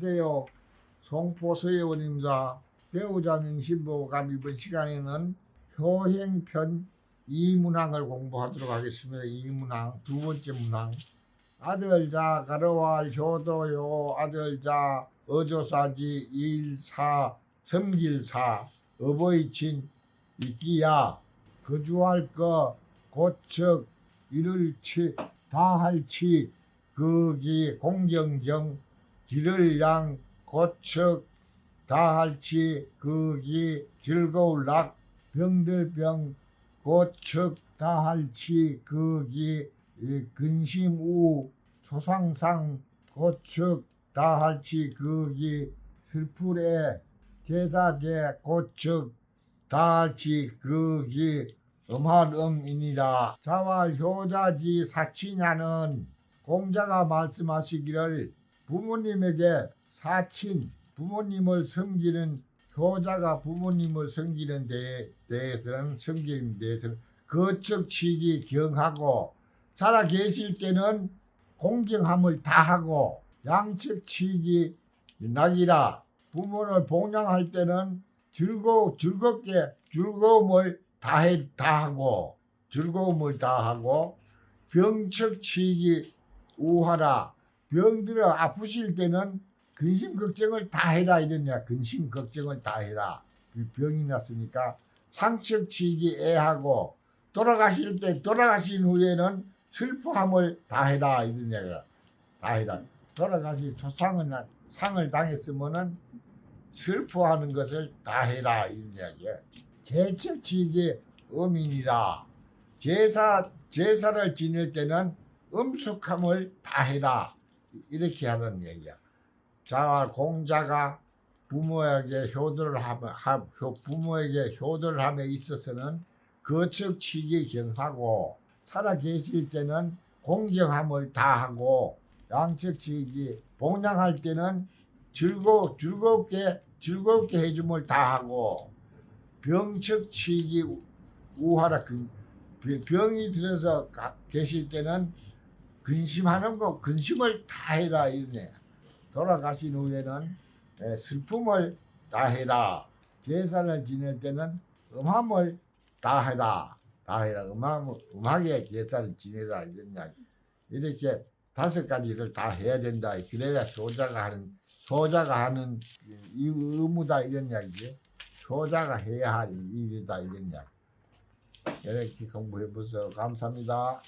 안녕하세요. 송포서예원입니다. 배우자 명심보감 이번 시간에는 효행편 이문항을 공부하도록 하겠습니다. 이문항 두 번째 문항. 아들자 가르왈 효도요 아들자 어조사지 일사 섬길사 어버이친 이끼야 거주할 거 고척 이를치 다할치 거기 공경정 길을 양 고척 다할치 거기 즐거울락 병들병 고척 다할치 거기 이 근심우 소상상 고척 다할치 거기 슬프래 제사제 고척 다할치 거기 음한음이니라. 자왈 효자지 사치냐는 공자가 말씀하시기를 부모님에게 사친 부모님을 섬기는 효자가 부모님을 섬기는 데 대해서는 섬기는 데에서는 거척치기 경하고 살아 계실 때는 공경함을 다하고 양측치기 낙이라 부모를 봉양할 때는 즐거 즐겁게 즐거움을 다해 다하고 즐거움을 다하고 병척치기 우하라 병들어 아프실 때는 근심 걱정을 다 해라 이러냐. 근심 걱정을 다 해라. 이 병이 났으니까 상척치기 애하고 돌아가실 때 돌아가신 후에는 슬퍼함을 다 해라 이러냐. 다 해라. 돌아가시 조상은 상을 당했으면은 슬퍼하는 것을 다 해라 이런 이야기야 제척치기 어민이라. 제사 제사를 지낼 때는 음숙함을 다 해라 이렇게 하는 얘기야. 자 공자가 부모에게 효도를 하며 하- 효- 부모에게 효도를 함에 있어서는 거척치기 경하고 살아 계실 때는 공경함을 다하고 양척치기 봉양할 때는 즐거 즐겁게 즐겁게 해줌을 다하고 병척치기 우- 우하라 병이 들어서 가- 계실 때는 근심하는 거 근심을 다 해라 이러네. 돌아가신 후에는 에, 슬픔을 다 해라. 제사를 지낼 때는 음함을 다 해라. 다 해라. 음함 음하게 제사를 지내라 이런 이야기. 이렇게 다섯 가지를 다 해야 된다. 그래야 효자가 하는 효자가 하는 이 의무다 이런 이야기지. 효자가 해야 할 일이다 이런 이야기. 이렇게 공부해 보세요. 감사합니다.